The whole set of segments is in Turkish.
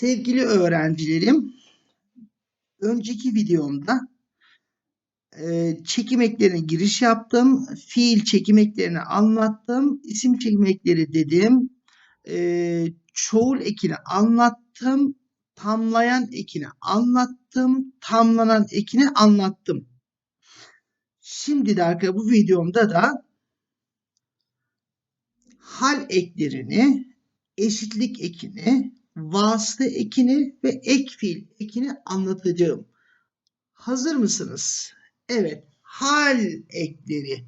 Sevgili öğrencilerim, önceki videomda e, çekim giriş yaptım. Fiil çekim eklerini anlattım. İsim çekim ekleri dedim. E, çoğul ekini anlattım. Tamlayan ekini anlattım. Tamlanan ekini anlattım. Şimdi de arkadaşlar bu videomda da hal eklerini, eşitlik ekini, vasıta ekini ve ek fiil ekini anlatacağım. Hazır mısınız? Evet. Hal ekleri.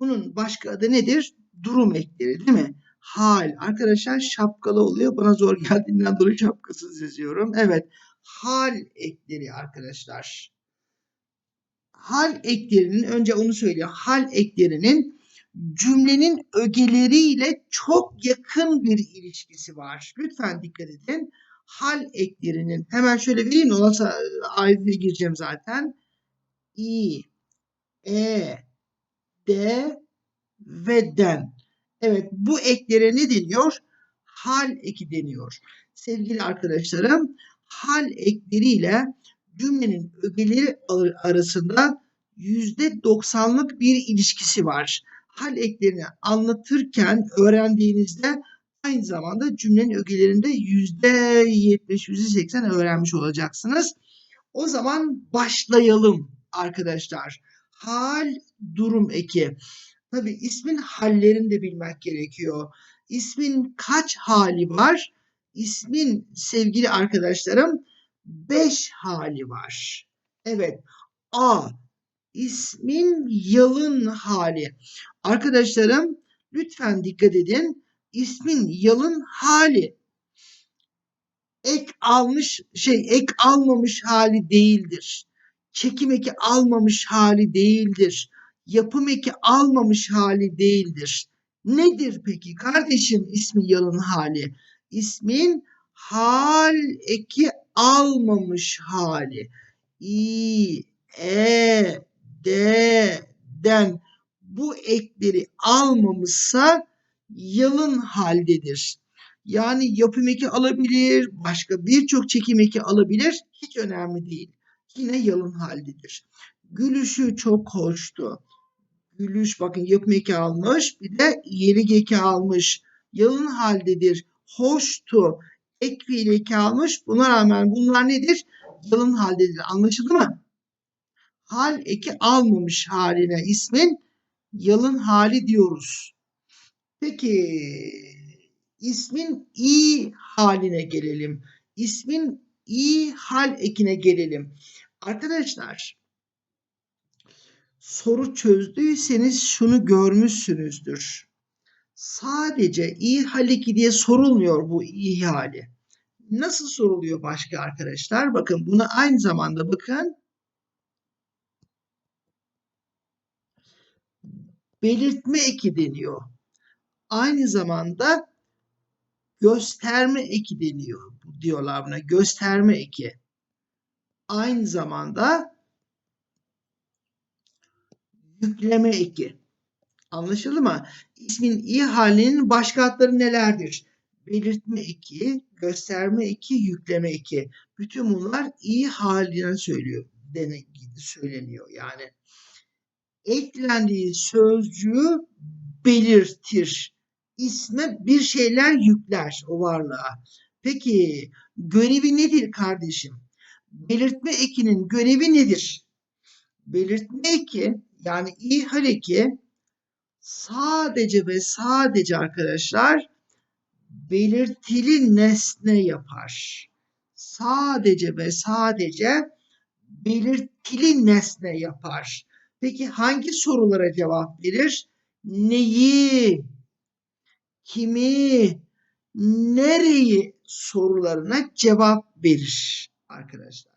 Bunun başka adı nedir? Durum ekleri değil mi? Hal. Arkadaşlar şapkalı oluyor. Bana zor geldiğinden dolayı şapkasız yazıyorum. Evet. Hal ekleri arkadaşlar. Hal eklerinin önce onu söyleyeyim. Hal eklerinin cümlenin ögeleriyle çok yakın bir ilişkisi var. Lütfen dikkat edin. Hal eklerinin hemen şöyle vereyim de ona ayrıntıya gireceğim zaten. İ, E, D ve den. Evet bu eklere ne deniyor? Hal eki deniyor. Sevgili arkadaşlarım hal ekleriyle cümlenin ögeleri arasında %90'lık bir ilişkisi var hal eklerini anlatırken öğrendiğinizde aynı zamanda cümlenin ögelerinde yüzde yetmiş, yüzde seksen öğrenmiş olacaksınız. O zaman başlayalım arkadaşlar. Hal durum eki. Tabi ismin hallerini de bilmek gerekiyor. İsmin kaç hali var? İsmin sevgili arkadaşlarım beş hali var. Evet. A ismin yalın hali. Arkadaşlarım lütfen dikkat edin. İsmin yalın hali. Ek almış şey ek almamış hali değildir. Çekim eki almamış hali değildir. Yapım eki almamış hali değildir. Nedir peki kardeşim ismi yalın hali? İsmin hal eki almamış hali. İ, e, D'den bu ekleri almamışsa yalın haldedir. Yani yapım eki alabilir, başka birçok çekim eki alabilir. Hiç önemli değil. Yine yalın haldedir. Gülüşü çok hoştu. Gülüş bakın yapım eki almış. Bir de yerik eki almış. Yalın haldedir. Hoştu. Ek fiil eki almış. Buna rağmen bunlar nedir? Yalın haldedir. Anlaşıldı mı? Hal eki almamış haline ismin yalın hali diyoruz. Peki ismin i haline gelelim. İsmin i hal ekine gelelim. Arkadaşlar soru çözdüyseniz şunu görmüşsünüzdür. Sadece i hal eki diye sorulmuyor bu i hali. Nasıl soruluyor başka arkadaşlar? Bakın bunu aynı zamanda bakın belirtme eki deniyor. Aynı zamanda gösterme eki deniyor. Diyorlar buna gösterme eki. Aynı zamanda yükleme eki. Anlaşıldı mı? İsmin i halinin başka adları nelerdir? Belirtme eki, gösterme eki, yükleme eki. Bütün bunlar i haline söylüyor. Dene, söyleniyor yani eklendiği sözcüğü belirtir. İsme bir şeyler yükler o varlığa. Peki görevi nedir kardeşim? Belirtme ekinin görevi nedir? Belirtme eki yani ihal eki sadece ve sadece arkadaşlar belirtili nesne yapar. Sadece ve sadece belirtili nesne yapar. Peki hangi sorulara cevap verir? Neyi, kimi, nereyi sorularına cevap verir arkadaşlar.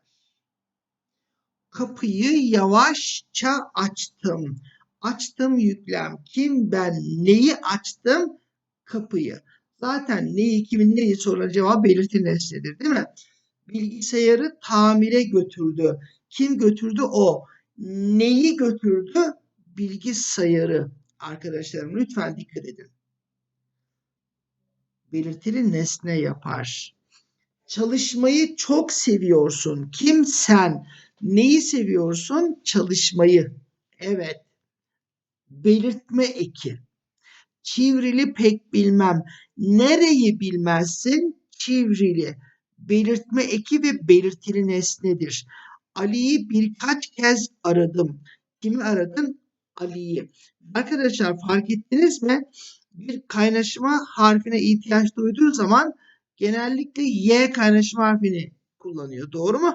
Kapıyı yavaşça açtım. Açtım yüklem. Kim ben neyi açtım? Kapıyı. Zaten neyi kimin neyi sorulara cevap belirtin nesnedir değil mi? Bilgisayarı tamire götürdü. Kim götürdü? O neyi götürdü? Bilgisayarı. Arkadaşlarım lütfen dikkat edin. Belirtili nesne yapar. Çalışmayı çok seviyorsun. Kim sen? Neyi seviyorsun? Çalışmayı. Evet. Belirtme eki. Çivrili pek bilmem. Nereyi bilmezsin? Çivrili. Belirtme eki ve belirtili nesnedir. Ali'yi birkaç kez aradım. Kimi aradın? Ali'yi. Arkadaşlar fark ettiniz mi? Bir kaynaşma harfine ihtiyaç duyduğu zaman genellikle Y kaynaşma harfini kullanıyor. Doğru mu?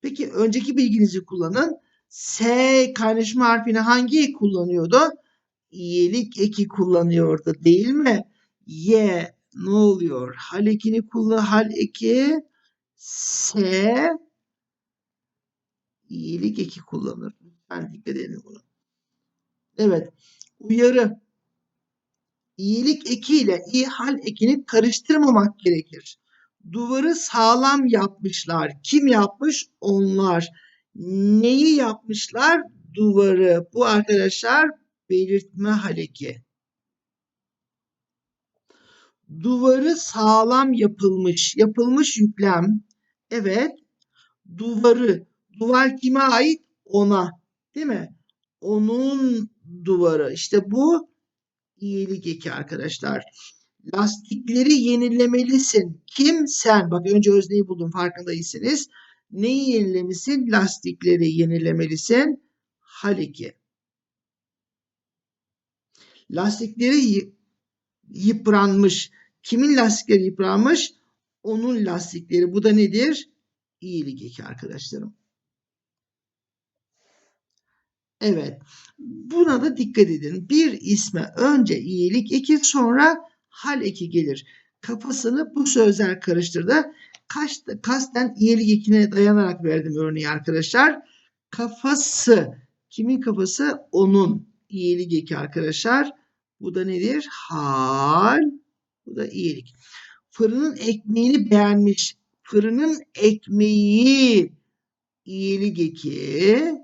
Peki önceki bilginizi kullanın. S kaynaşma harfini hangi kullanıyordu? İyilik eki kullanıyordu değil mi? Y ne oluyor? Hal ekini kullan hal eki S iyilik eki kullanır. Lütfen dikkat edin buna. Evet. Uyarı. İyilik eki ile iyi hal ekini karıştırmamak gerekir. Duvarı sağlam yapmışlar. Kim yapmış? Onlar. Neyi yapmışlar? Duvarı. Bu arkadaşlar belirtme hal eki. Duvarı sağlam yapılmış. Yapılmış yüklem. Evet. Duvarı. Duvar kime ait? Ona. Değil mi? Onun duvarı. İşte bu iyilik eki arkadaşlar. Lastikleri yenilemelisin. Kim? Sen. Bak önce özneyi buldum farkındaysanız. Neyi yenilemişsin? Lastikleri yenilemelisin. Hal. Lastikleri yı- yıpranmış. Kimin lastikleri yıpranmış? Onun lastikleri. Bu da nedir? İyilik eki arkadaşlarım. Evet. Buna da dikkat edin. Bir isme önce iyilik eki sonra hal eki gelir. Kafasını bu sözler karıştırdı. Kaç, kasten iyilik ekine dayanarak verdim örneği arkadaşlar. Kafası. Kimin kafası? Onun. İyilik eki arkadaşlar. Bu da nedir? Hal. Bu da iyilik. Fırının ekmeğini beğenmiş. Fırının ekmeği iyilik eki.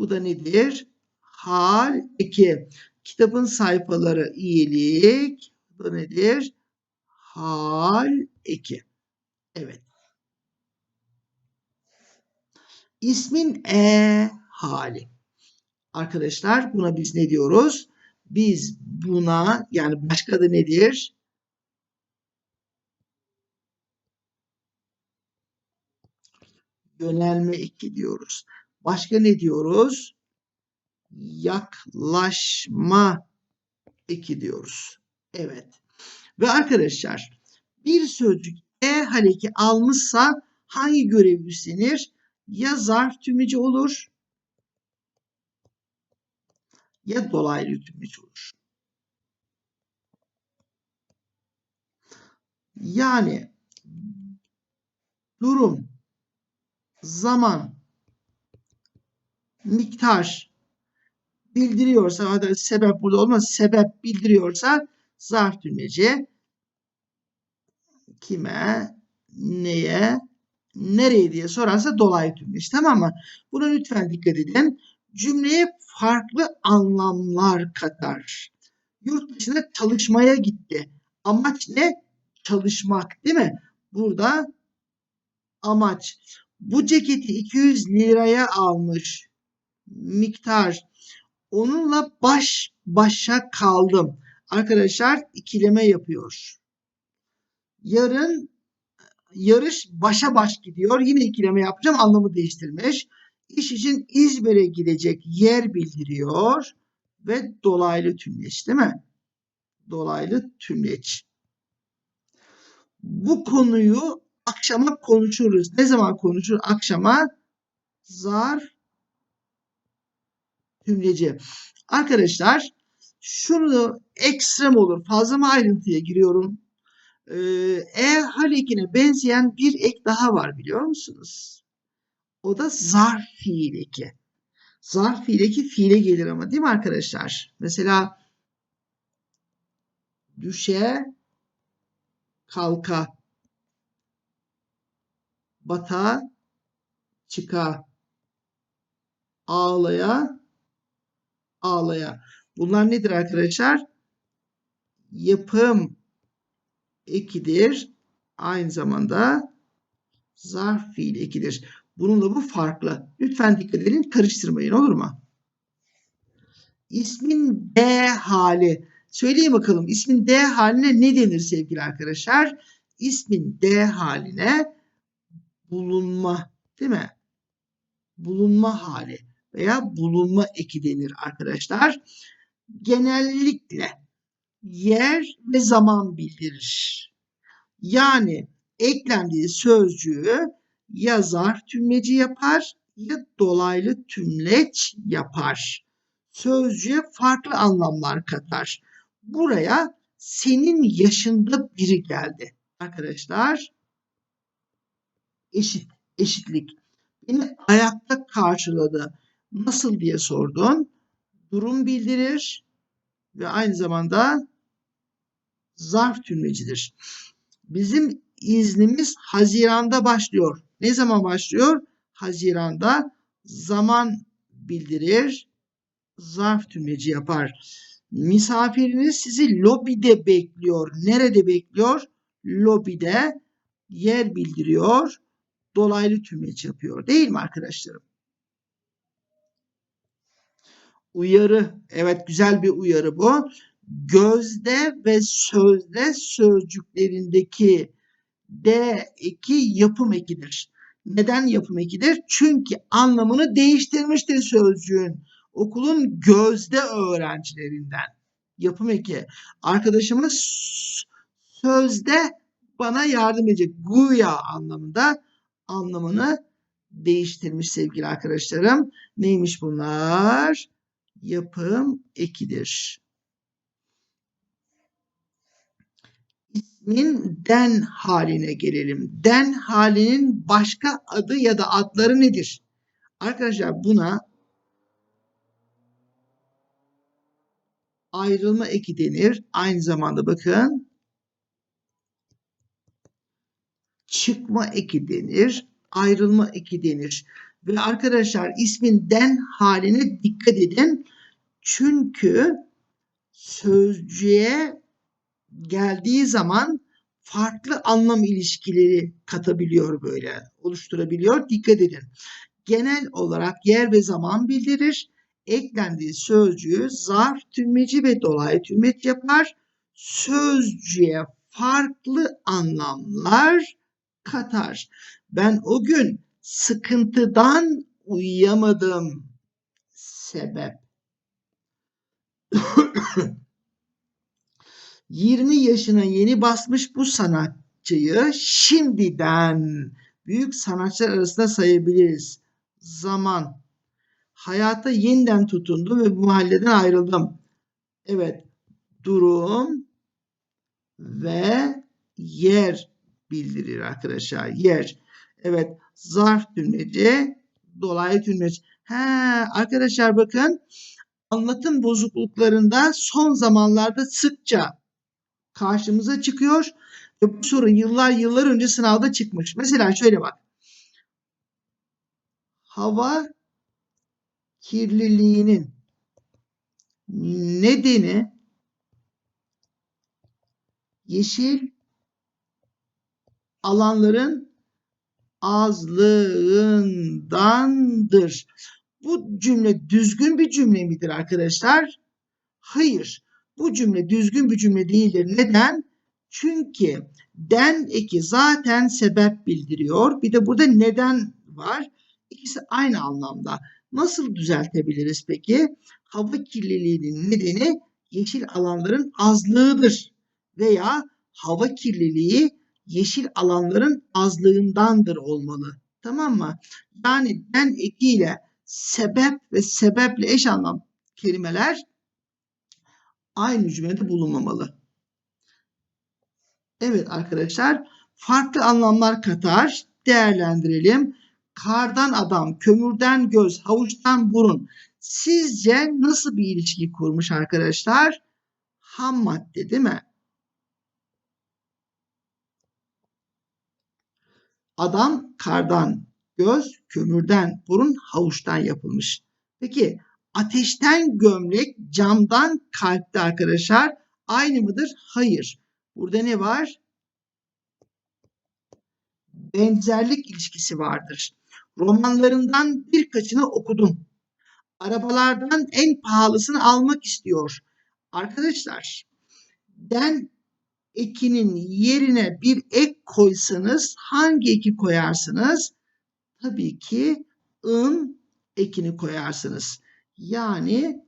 Bu da nedir? Hal 2. Kitabın sayfaları iyilik. Bu da nedir? Hal 2. Evet. İsmin e hali. Arkadaşlar buna biz ne diyoruz? Biz buna yani başka adı nedir? Yönelme eki diyoruz. Başka ne diyoruz? Yaklaşma eki diyoruz. Evet. Ve arkadaşlar bir sözcük e haleki almışsa hangi görev üstlenir? Ya zarf tümleci olur ya dolaylı tümleci olur. Yani durum, zaman, miktar bildiriyorsa hadi sebep burada olmaz sebep bildiriyorsa zarf tümleci kime neye nereye diye sorarsa dolaylı tümleç tamam mı? Buna lütfen dikkat edin. Cümleye farklı anlamlar katar. Yurt dışına çalışmaya gitti. Amaç ne? Çalışmak değil mi? Burada amaç. Bu ceketi 200 liraya almış miktar. Onunla baş başa kaldım. Arkadaşlar ikileme yapıyor. Yarın yarış başa baş gidiyor. Yine ikileme yapacağım. Anlamı değiştirmiş. İş için İzmir'e gidecek yer bildiriyor. Ve dolaylı tümleç değil mi? Dolaylı tümleç. Bu konuyu akşama konuşuruz. Ne zaman konuşur? Akşama zar tümleci. Arkadaşlar şunu ekstrem olur. Fazla mı ayrıntıya giriyorum? Ee, e hal ekine benzeyen bir ek daha var biliyor musunuz? O da zarf fiil eki. Zarf fiil eki fiile gelir ama değil mi arkadaşlar? Mesela düşe kalka bata çıka ağlaya ağlaya. Bunlar nedir arkadaşlar? Yapım ekidir aynı zamanda zarf fiil ekidir. Bununla bu farklı. Lütfen dikkat edin karıştırmayın olur mu? İsmin D hali. Söyleyin bakalım ismin D haline ne denir sevgili arkadaşlar? İsmin D haline bulunma değil mi? Bulunma hali veya bulunma eki denir arkadaşlar. Genellikle yer ve zaman bildirir. Yani eklendiği sözcüğü ya zarf tümleci yapar ya dolaylı tümleç yapar. Sözcüğe farklı anlamlar katar. Buraya senin yaşında biri geldi. Arkadaşlar eşit, eşitlik. Beni ayakta karşıladı. Nasıl diye sordun. Durum bildirir ve aynı zamanda zarf tümlecidir. Bizim iznimiz Haziran'da başlıyor. Ne zaman başlıyor? Haziran'da zaman bildirir, zarf tümleci yapar. Misafiriniz sizi lobide bekliyor. Nerede bekliyor? Lobide yer bildiriyor, dolaylı tümleç yapıyor. Değil mi arkadaşlarım? Uyarı. Evet güzel bir uyarı bu. Gözde ve sözde sözcüklerindeki D eki yapım ekidir. Neden yapım ekidir? Çünkü anlamını değiştirmiştir sözcüğün. Okulun gözde öğrencilerinden. Yapım eki. Arkadaşımız sözde bana yardım edecek. Guya anlamında anlamını değiştirmiş sevgili arkadaşlarım. Neymiş bunlar? Yapım ekidir. ismin den haline gelelim. Den halinin başka adı ya da adları nedir? Arkadaşlar buna ayrılma eki denir. Aynı zamanda bakın çıkma eki denir. Ayrılma eki denir. Ve arkadaşlar ismin den haline dikkat edin. Çünkü sözcüğe geldiği zaman farklı anlam ilişkileri katabiliyor böyle, oluşturabiliyor. Dikkat edin. Genel olarak yer ve zaman bildirir. Eklendiği sözcüğü zarf tümleci ve dolaylı tümleç yapar. Sözcüğe farklı anlamlar katar. Ben o gün sıkıntıdan uyuyamadım. Sebep. 20 yaşına yeni basmış bu sanatçıyı şimdiden büyük sanatçılar arasında sayabiliriz. Zaman. Hayata yeniden tutundum ve bu mahalleden ayrıldım. Evet. Durum ve yer bildirir arkadaşlar. Yer. Evet. Zarf tümleci, dolaylı tümleci. He, arkadaşlar bakın anlatım bozukluklarında son zamanlarda sıkça karşımıza çıkıyor. Ve bu soru yıllar yıllar önce sınavda çıkmış. Mesela şöyle bak. Hava kirliliğinin nedeni yeşil alanların azlığındandır. Bu cümle düzgün bir cümle midir arkadaşlar? Hayır. Bu cümle düzgün bir cümle değildir. Neden? Çünkü den eki zaten sebep bildiriyor. Bir de burada neden var. İkisi aynı anlamda. Nasıl düzeltebiliriz peki? Hava kirliliğinin nedeni yeşil alanların azlığıdır. Veya hava kirliliği yeşil alanların azlığındandır olmalı. Tamam mı? Yani den ekiyle sebep ve sebeple eş anlam kelimeler aynı cümlede bulunmamalı. Evet arkadaşlar farklı anlamlar katar. Değerlendirelim. Kardan adam, kömürden göz, havuçtan burun. Sizce nasıl bir ilişki kurmuş arkadaşlar? Ham madde değil mi? Adam kardan, göz kömürden, burun havuçtan yapılmış. Peki ateşten gömlek, camdan kalpte arkadaşlar aynı mıdır? Hayır. Burada ne var? benzerlik ilişkisi vardır. Romanlarından birkaçını okudum. Arabalardan en pahalısını almak istiyor. Arkadaşlar, den ekinin yerine bir ek koysanız hangi eki koyarsınız? Tabii ki ın ekini koyarsınız. Yani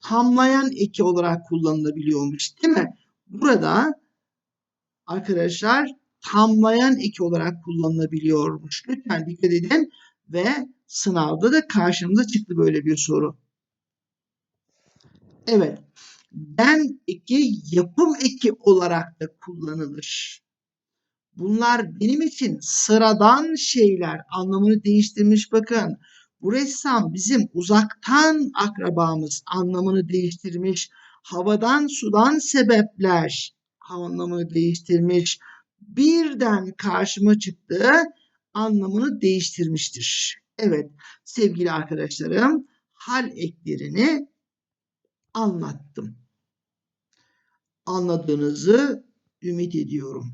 tamlayan eki olarak kullanılabiliyormuş değil mi? Burada arkadaşlar tamlayan eki olarak kullanılabiliyormuş. Lütfen dikkat edin ve sınavda da karşımıza çıktı böyle bir soru. Evet. Den eki yapım eki olarak da kullanılır. Bunlar benim için sıradan şeyler anlamını değiştirmiş bakın. Bu ressam bizim uzaktan akrabamız anlamını değiştirmiş. Havadan sudan sebepler anlamını değiştirmiş. Birden karşıma çıktı anlamını değiştirmiştir. Evet sevgili arkadaşlarım hal eklerini anlattım. Anladığınızı ümit ediyorum.